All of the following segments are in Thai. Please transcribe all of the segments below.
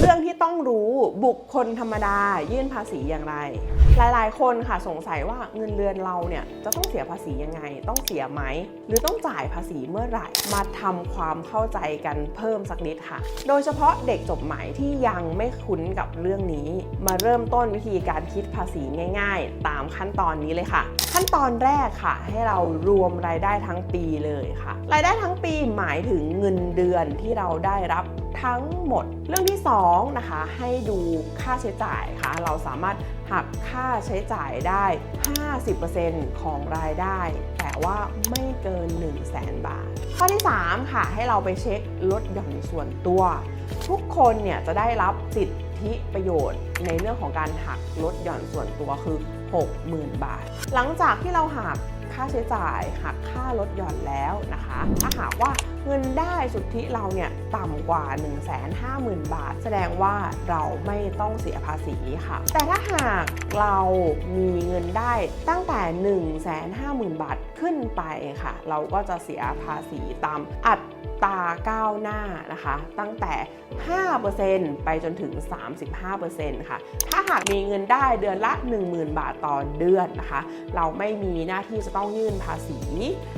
เรื่องที่ต้องรู้บุคคลธรรมดายื่นภาษีอย่างไร หลายๆ คนค่ะสงสัยว่าเงินเดือนเราเนี่ยจะต้องเสียภาษียังไง ต้องเสียไหม หรือต้องจ่ายภาษีเมื่อไหร่ มาทำความเข้าใจกันเพิ่มสักนิดค่ะ โดยเฉพาะเด็กจบใหม่ที่ยังไม่คุ้นกับเรื่องนี้ มาเริ่มต้นวิธีการคิดภาษีง่าย ๆ ตามขั้นตอนนี้เลยค่ะ ขั้นตอนแรกค่ะ ให้เรารวมรายได้ทั้งปีเลยค่ะ รายได้ทั้งปีหมายถึงเงินเดือนที่เราได้รับทั้งหมด เรื่องที่2นะคะให้ดูค่าใช้จ่ายค่ะ เราสามารถ หักค่าใช้จ่ายได้ 50%ของรายได้ แต่ว่าไม่เกิน 1 0 0 0 0แสนบาท ข้อที่ 3 ค่ะ ให้เราไปเช็คลดหย่อนส่วนตัว ทุกคนเนี่ยจะได้รับสิทธิประโยชน์ในเรื่องของการหักลดหย่อนส่วนตัวคือ 60,000 บาท หลังจากที่เราหักค่าใช้จ่ายหักค่าลดหย่อนแล้วนะคะ ถ้าหากว่า เงินได้สุทธิเราเนี่ยต่ำกว่า 150,000 บาท แสดงว่าเราไม่ต้องเสียภาษีค่ะ แต่ถ้าหากเรามีเงินได้ตั้งแต่ 150,000 บาทขึ้นไปค่ะ เราก็จะเสียภาษีตามอัตราก้าวหน้านะคะ ตั้งแต่ 5%ไปจนถึง 35%ค่ะ ถ้าหากมีเงินได้เดือนละ 10,000 บาทต่อเดือนนะคะ เราไม่มีหน้าที่จะต้องยื่นภาษี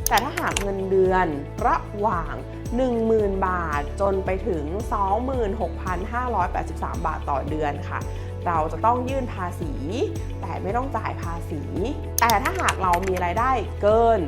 แต่ถ้าหากเงินเดือนระหว่าง10,000 บาท จนไปถึง 26,583 บาทต่อเดือนค่ะ เราจะต้องยื่นภาษี แต่ไม่ต้องจ่ายภาษี แต่ถ้าหากเรามีรายได้เกิน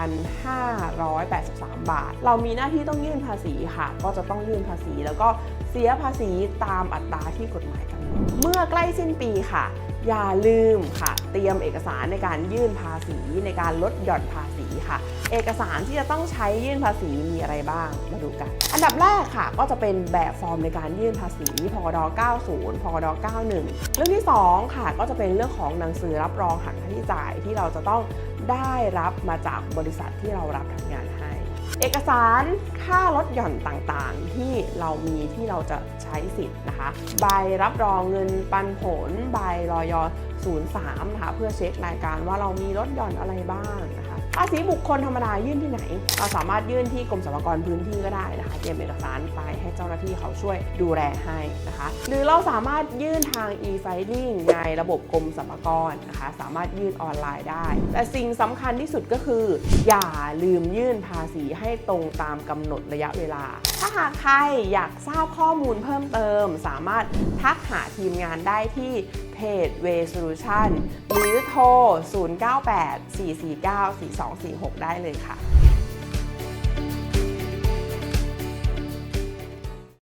26,583 บาท เรามีหน้าที่ต้องยื่นภาษีค่ะ ก็จะต้องยื่นภาษีแล้วก็เสียภาษีตามอัตราที่กฎหมายกำหนดเมื่อใกล้สิ้นปีค่ะ อย่าลืมค่ะ เตรียมเอกสารในการยื่นภาษีในการลดหย่อนภาษีค่ะ เอกสารที่จะต้องใช้ยื่นภาษีมีอะไรบ้าง มาดูกัน อันดับแรกค่ะ ก็จะเป็นแบบฟอร์มในการยื่นภาษีพกด90พกด91 เรื่องที่ 2 ค่ะ ก็จะเป็นเรื่องของหนังสือรับรองหักค่าใช้จ่ายที่เราจะต้องได้รับมาจากบริษัทที่เรารับทำงานให้ เอกสารค่าลดหย่อนต่างๆ ที่เรามีที่เราจะใช้สิทธิ์นะคะ ใบรับรองเงินปันผล ใบรอยอ 03นะคะเพื่อเช็ครายการว่าเรามีลดหย่อนอะไรบ้างนะคะภาษีบุคคลธรรมดายื่นที่ไหน เราสามารถยื่นที่กรมสรรพากรพื้นที่ก็ได้นะคะเตรียมเอกสารไปให้เจ้าหน้าที่เขาช่วยดูแลให้นะคะ หรือเราสามารถยื่นทาง e-filing ในระบบกรมสรรพากรนะคะ สามารถยื่นออนไลน์ได้ แต่สิ่งสำคัญที่สุดก็คือ อย่าลืมยื่นภาษีให้ตรงตามกำหนดระยะเวลา ถ้าหากใครอยากทราบข้อมูลเพิ่มเติม สามารถทักหาทีมงานได้ที่ เพจ Way Solution หรือโทร 098 449 4246 ได้เลยค่ะ